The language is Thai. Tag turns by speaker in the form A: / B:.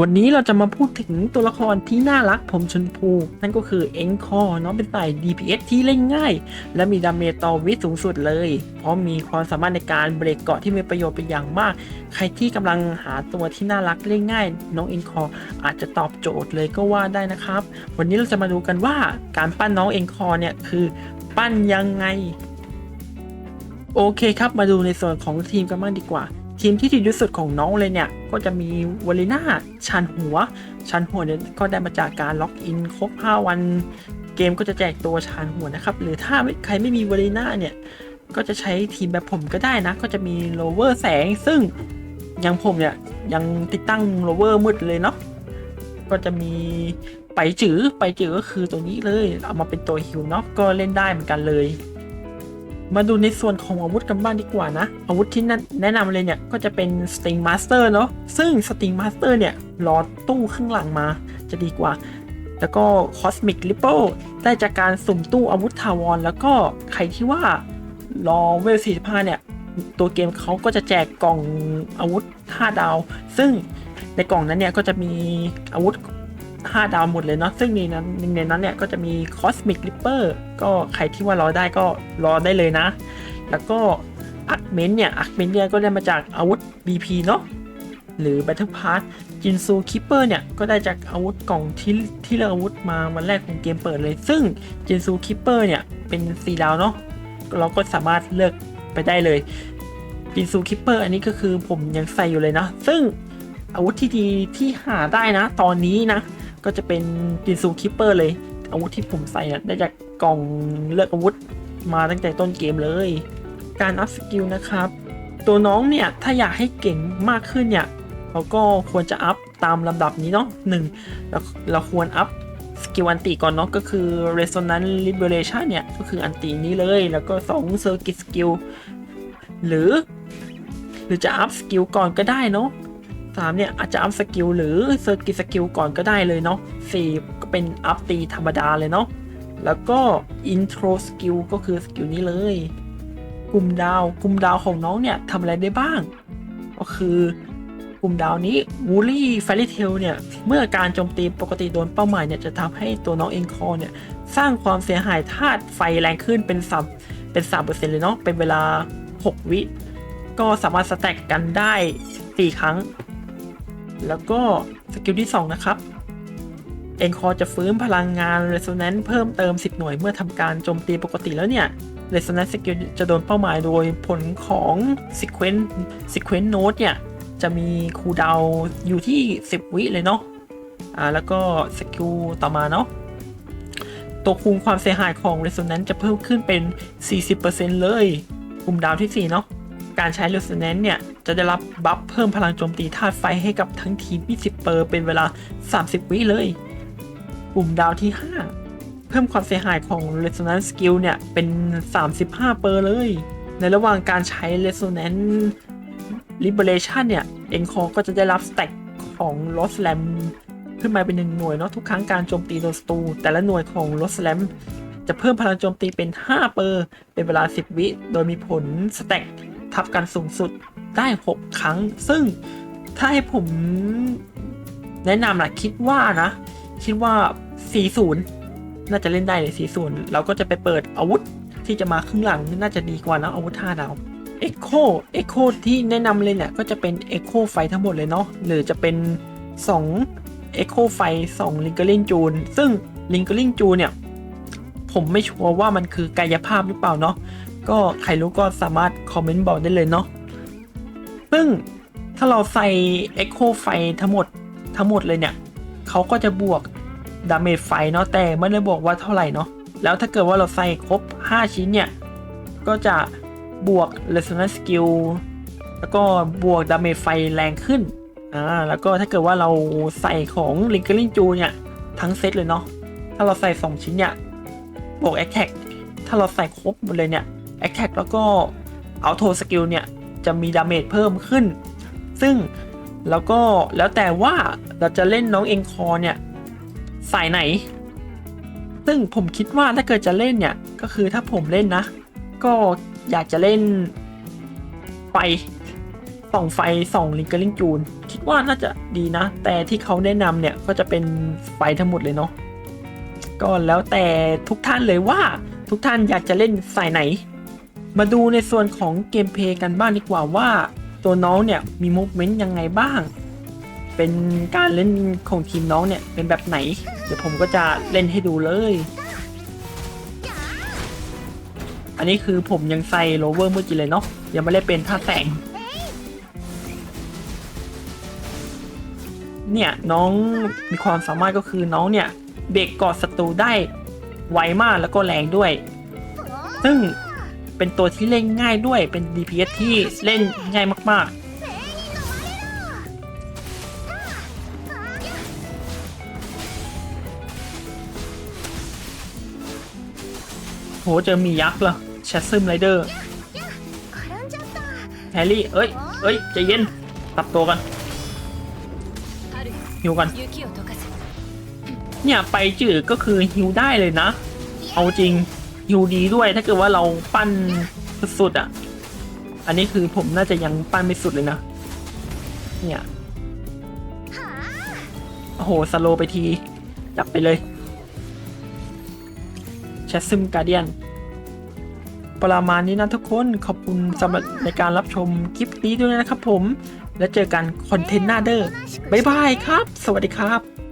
A: วันนี้เราจะมาพูดถึงตัวละครที่น่ารักผมชนพู นั่นก็คือเอ็งคอน้องเป็นสาย DPS ที่เล่นง่าย และมีดาเมจต่อวิสูงสุดเลย เพราะมีความสามารถในการเบรกเกาะที่มีประโยชน์เป็นอย่างมาก ใครที่กำลังหาตัวที่น่ารักเล่นง่าย น้องเอ็งคออาจจะตอบโจทย์เลยก็ว่าได้นะครับ วันนี้เราจะมาดูกันว่าการปั้นน้องเอ็งคอเนี่ยคือปั้นยังไง โอเคครับมาดูในส่วนของทีมกันบ้างดีกว่า ทีมที่ดีที่สุดของน้องเลยเนี่ย ก็จะมีวอลิน่าชันหัว ชันหัวเนี่ยก็ได้มาจากการล็อกอินครบ 5 วันเกมก็จะแจกตัวชันหัวนะครับ หรือถ้าไม่ใครไม่มีวอลิน่าเนี่ย ก็จะใช้ทีมแบบผมก็ได้นะ ก็จะมีโลเวอร์แสง ซึ่งยังผมเนี่ยยังติดตั้งโลเวอร์มืดเลยเนาะก็จะมีไปจือไปจือก็คือตัวนี้เลย เอามาเป็นตัวฮิวเนาะก็เล่นได้เหมือนกันเลย มาดูในส่วนของอาวุธกันบ้างดีกว่านะ อาวุธที่แนะนำเลยเนี่ย ก็จะเป็น Sting Master เนาะซึ่ง Sting Master เนี่ยรอตู้ข้างหลังมาจะดีกว่า แล้วก็ Cosmic Ripple ได้จากการสุ่มตู้อาวุธทาวร แล้วก็ใครที่ว่ารอเวล 45 เนี่ย ตัวเกมเขาก็จะแจกกล่องอาวุธ 5 ดาว ซึ่งในกล่องนั้นเนี่ยก็จะมีอาวุธ 5 ดาวหมดเลยเนาะซึ่งในนั้นหนึ่งในนั้นเนี่ยก็จะมี Cosmic Ripper ก็ใครที่ว่ารอได้ก็รอได้เลยนะ แล้วก็ a r g m e n t เนี่ย a r g m e n t เนี่ยก็ได้มาจากอาวุธ BP เนาะหรือ Battle Pass จินซูคิปเปอร์เนี่ย ก็ได้จากอาวุธกล่องที่ที่เลือกอาวุธมาวันแรกของเกมเปิดเลย ซึ่งจินซูคิปเปอร์เนี่ย เป็น4ดาวเนาะเราก็สามารถเลือกไปได้เลยจินซูคิปเปอร์อันนี้ก็คือผมยังใส่อยู่เลยนะ ซึ่งอาวุธที่ดีที่หาได้นะ ตอนนี้นะ ก็จะเป็นจินซูคิปเปอร์เลย อาวุธที่ผมใส่เนี่ยได้จากกล่องเลือกอาวุธมาตั้งแต่ต้นเกมเลย การอัพสกิลนะครับ ตัวน้องเนี่ยถ้าอยากให้เก่งมากขึ้นเนี่ยเราก็ควรจะอัพตามลำดับนี้เนาะหนึ่งเราเราควรอัพสกิลอันติก่อนเนาะก็คือ Resonance Liberation เนี่ย ก็คืออันตินี้เลย แล้วก็2 Circuit Skill หรือ หรือจะอัพสกิลก่อนก็ได้เนาะ สามเนี่ยอาจจะอัพสกิลหรือเซอร์กิสกิลก่อนก็ได้เลยเนาะสี่ก็เป็นอัพตีธรรมดาเลยเนาะแล้วก็อินโทรสกิลก็คือสกิลนี้เลย กลุ่มดาวกลุ่มดาวของน้องเนี่ยทำอะไรได้บ้าง ก็คือกลุ่มดาวนี้วูลี่แฟรี่เทลเนี่ยเมื่อการโจมตีปกติโดนเป้าหมายเนี่ยจะทำให้ตัวน้องเองคอเนี่ยสร้างความเสียหายธาตุไฟแรงขึ้นเป็นสามเป็นสามเปอร์เซ็นต์เลยเนาะเป็นเวลา 6 วิ ก็สามารถสแต็กกันได้ 4 ครั้ง แล้วก็สกิลที่ 2 นะครับเอ็นคอจะฟื้นพลังงาน Resonance เพิ่มเติม 10 หน่วยเมื่อทำการโจมตีปกติแล้วเนี่ย Resonance Skill จะโดนเป้าหมายโดยผลของ Sequence Sequence Note เนี่ย จะมีคูดาวอยู่ที่ 10 วิเลยเนาะอ่าแล้วก็สกิลต่อมาเนาะตัวคูณความเสียหายของ Resonance จะเพิ่มขึ้นเป็น 40%เลยกลุ่มดาวที่ 4 เนาะการใช้ Resonance เนี่ย จะได้รับบัฟเพิ่มพลังโจมตีธาตุไฟให้กับทั้งทีม 20 เปอร์เป็นเวลา 30 วิเลย กลุ่มดาวที่ 5 เพิ่มความเสียหายของ Resonance Skill เนี่ยเป็น 35 เปอร์เลย ในระหว่างการใช้ Resonance Liberation เนี่ย เอ็นคอก็จะได้รับสแต็กของ Lost Lamp ขึ้นมาเป็นหนึ่งหน่วยเนาะทุกครั้งการโจมตีโดนศัตรูแต่ละหน่วยของ Lost Lamp จะเพิ่มพลังโจมตีเป็น 5 เปอร์ เป็นเวลา 10 วิ โดยมีผลสแต็กทับกันสูงสุด ได้ 6 ครั้ง ซึ่งถ้าให้ผมแนะนำนะคิดว่านะ คิดว่า 40 น่าจะเล่นได้เลย 40 เราก็จะไปเปิดอาวุธที่จะมาข้างหลังน่าจะดีกว่านะอาวุธ5ดาว Echo Echo ที่แนะนำเลยเนี่ยก็จะเป็น Echo ไฟทั้งหมดเลยเนาะหรือจะเป็น 2 Echo ไฟ 2 Lingering j u n ซึ่ง Lingering j u n เนี่ย ผมไม่ชัวร์ว่ามันคือกายภาพหรือเปล่าเนาะก็ใครรู้ก็สามารถคอมเมนต์บอกได้เลยเนาะ ซึ่งถ้าเราใส่ Echo ไฟทั้งหมดทั้งหมดเลยเนี่ยเขาก็จะบวกดาเมจไฟเนาะแต่ไม่ได้บอกว่าเท่าไหร่เนาะแล้วถ้าเกิดว่าเราใส่ครบ 5 ชิ้นเนี่ย ก็จะบวก Resonance Skill แล้วก็บวกดาเมจไฟแรงขึ้นอ่าแล้วก็ถ้าเกิดว่าเราใส่ของ Lingering j o u เนี่ย ทั้งเซตเลยเนาะถ้าเราใส่ 2 ชิ้นเนี่ย บวก Attack ถ้าเราใส่ครบหมดเลยเนี่ย Attack แล้วก็ Auto Skill เนี่ย จะมีดาเมจเพิ่มขึ้น ซึ่งแล้วก็แล้วแต่ว่าเราจะเล่นน้องเอ็งคอเนี่ยสายไหน ซึ่งผมคิดว่าถ้าเกิดจะเล่นเนี่ย ก็คือถ้าผมเล่นนะ ก็อยากจะเล่นไฟส่องไฟส่องลิงเกอร์ลิงจูน คิดว่าน่าจะดีนะ แต่ที่เขาแนะนำเนี่ยก็จะเป็นไฟทั้งหมดเลยเนาะก็แล้วแต่ทุกท่านเลยว่าทุกท่านอยากจะเล่นสายไหน มาดูในส่วนของเกมเพย์กันบ้างดีกว่าว่าตัวน้องเนี่ยมีมูฟเมนต์ยังไงบ้าง เป็นการเล่นของทีมน้องเนี่ยเป็นแบบไหน เดี๋ยวผมก็จะเล่นให้ดูเลย อันนี้คือผมยังใส่โลเวอร์เมื่อกี้เลยเนาะยังไม่ได้เป็นท่าแสงเนี่ยน้องมีความสามารถก็คือน้องเนี่ยเบรกกาะศัตรูได้ไวมากแล้วก็แรงด้วย ซึ่ง เป็นตัวที่เล่นง่ายด้วย เป็น DPS ที่เล่นง่ายมากๆ โห เจอมียักษ์เหรอแชสซึมไรเดอร์แฮร์รี่ เอ้ย เอ้ยใจเย็นตับตัวกันฮิวกัน เนี่ย ไปจืดก็คือฮิวได้เลยนะ เอาจริง ฮิวดีด้วยถ้าเกิดว่าเราปั้นสุดๆอะ อันนี้คือผมน่าจะยังปั้นไม่สุดเลยนะ เนี่ย โอ้โห สโลไปทีจับไปเลยแชสซึมการเดียน ประมาณนี้นะทุกคน ขอบคุณสำหรับในการรับชมคลิปนี้ด้วยนะครับผม แล้วเจอกันคอนเทนต์หน้าเด้อบ๊ายบายครับ สวัสดีครับ